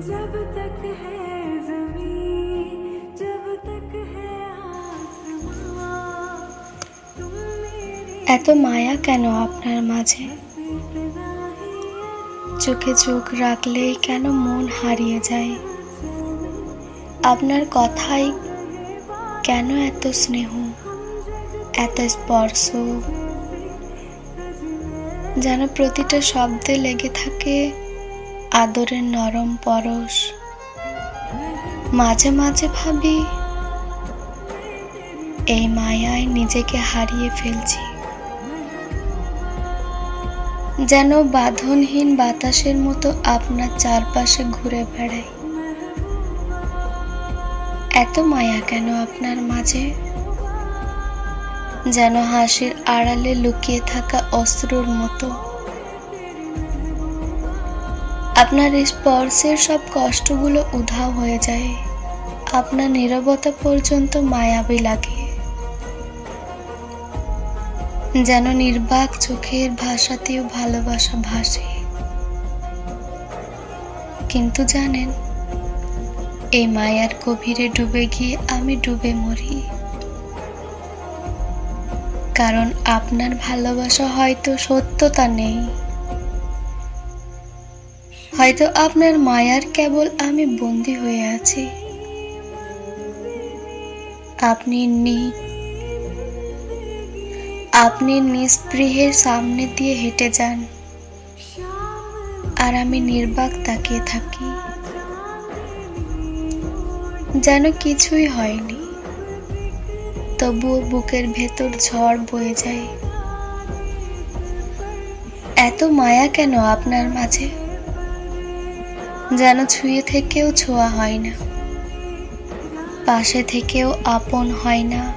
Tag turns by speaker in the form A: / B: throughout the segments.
A: जब तक है जमीन जब तक है आसमां तुम मेरे
B: এত মায়া কেন আপনার মাঝে
A: इतना ही
B: চোখে চোখ রাখলেই কেন মন হারিয়ে যায় আপনার কথাই কেন এত স্নেহ এত স্পর্শ যেন প্রতিটা শব্দে লেগে থাকে আদরের নরম পরশ। মাঝে মাঝে ভাবি, এই মায়ায় নিজেকে হারিয়ে ফেলছি। যেন বাঁধনহীন বাতাসের মতো আপনার চারপাশে ঘুরে বেড়াই। এত মায়া কেন আপনার মাঝে? যেন হাসির আড়ালে লুকিয়ে থাকা অস্ত্রর মতো। আপনার স্পর্শের সব কষ্টগুলো উধাও হয়ে যায়। আপনার নীরবতা পর্যন্ত মায়াবী লাগে। যেন নির্বাক চোখের ভাষাতেও ভালোবাসা ভাসে। কিন্তু জানেন, এই মায়ার গভীরে ডুবে গিয়ে আমি ডুবে মরি। কারণ আপনার ভালোবাসা হয়তো সত্যতা নেই। হয়তো আপনার মায়ার কেবল আমি বন্দি হয়ে আছি। আপনি নি আপনি নিস্পৃহের সামনে দিয়ে হেঁটে যান। আর আমি নির্বাক তাকিয়ে থাকি। যেন কিছুই হয়নি। তবুও বুকের ভেতর ঝড় বয়ে যায়। এত মায়া কেন আপনার মাঝে? যেন ছুঁয়ে থেকেও ছোঁয়া হয় না। পাশে থেকেও আপন হয় না।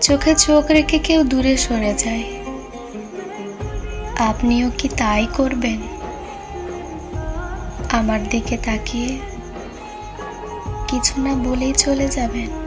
B: চোখে চোখ রেখে কেউ দূরে সরে যায়। আপনিও কি তাই করবেন? আমার দিকে তাকিয়ে কিছু না বলেই চলে যাবেন।